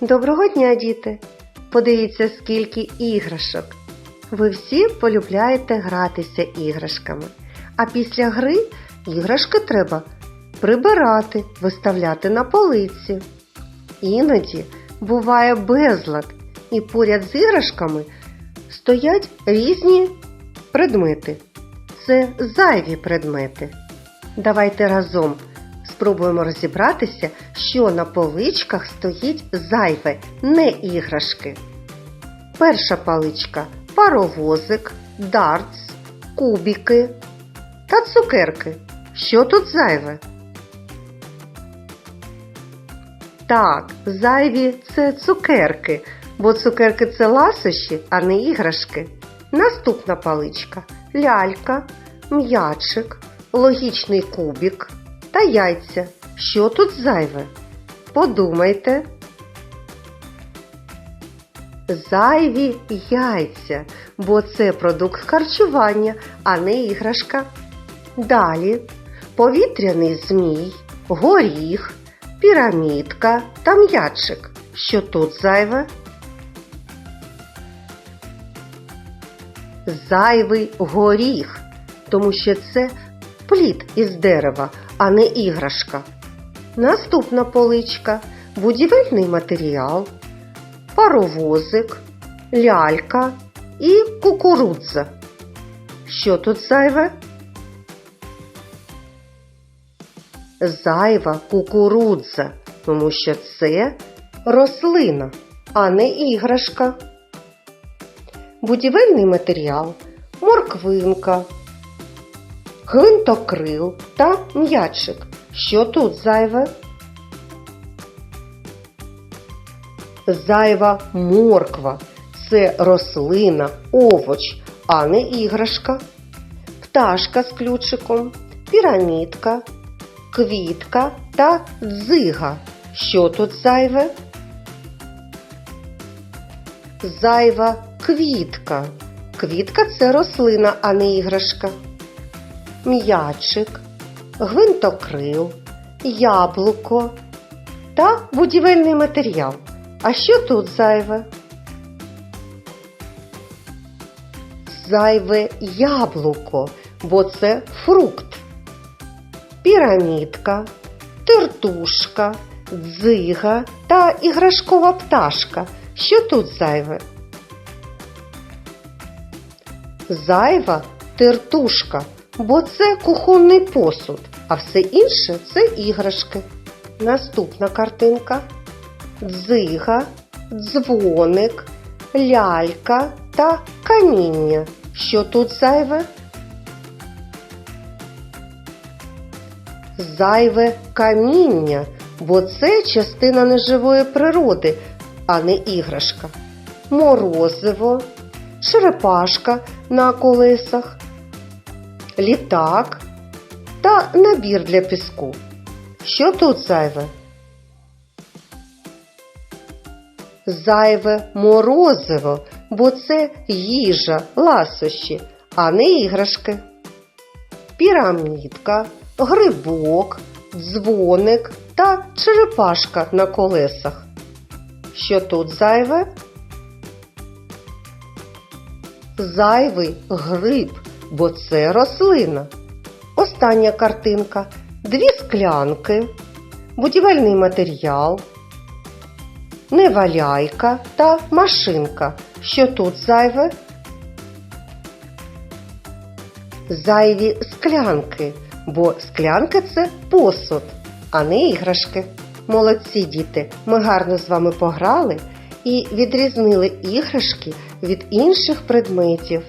Доброго дня, діти! Подивіться, скільки іграшок. Ви всі полюбляєте гратися іграшками. А після гри іграшки треба прибирати, виставляти на полиці. Іноді буває безлад, і поряд з іграшками стоять різні предмети. Це зайві предмети. Давайте разом спробуємо розібратися, що на поличках стоїть зайве, не іграшки. Перша паличка паровозик, дартс, кубики та цукерки. Що тут зайве? Так, зайві це цукерки, бо цукерки це ласощі, а не іграшки. Наступна паличка лялька, м'ячик, логічний кубик та яйця. Що тут зайве? Подумайте. Зайві яйця, бо це продукт харчування, а не іграшка. Далі повітряний змій, горіх, пірамідка та м'ячик. Що тут зайве? Зайвий горіх, тому що це плід із дерева, а не іграшка. Наступна поличка будівельний матеріал, паровозик, лялька і кукурудза. Що тут зайве? Зайва кукурудза, тому що це рослина, а не іграшка. Будівельний матеріал, морквинка, гвинтокрил та м'ячик. Що тут зайве? Зайва морква це рослина, овоч, а не іграшка. Пташка з ключиком, пірамідка, квітка та дзига. Що тут зайве? Зайва квітка. Квітка це рослина, а не іграшка. М'ячик, гвинтокрил, яблуко та будівельний матеріал. А що тут зайве? Зайве яблуко, бо це фрукт. Пірамідка, тертушка, дзига та іграшкова пташка. Що тут зайве? Зайва тертушка, бо це кухонний посуд, а все інше це іграшки. Наступна картинка дзига, дзвоник, лялька та каміння. Що тут зайве? Зайве каміння, бо це частина неживої природи, а не іграшка. Морозиво, черепашка на колесах, літак та набір для піску. Що тут зайве? Зайве морозиво, бо це їжа, ласощі, а не іграшки. Пірамідка, грибок, дзвоник та черепашка на колесах. Що тут зайве? Зайвий гриб, бо це рослина. Остання картинка. Дві склянки, будівельний матеріал, неваляйка та машинка. Що тут зайве? Зайві склянки, бо склянка це посуд, а не іграшки. Молодці діти, ми гарно з вами пограли і відрізнили іграшки від інших предметів.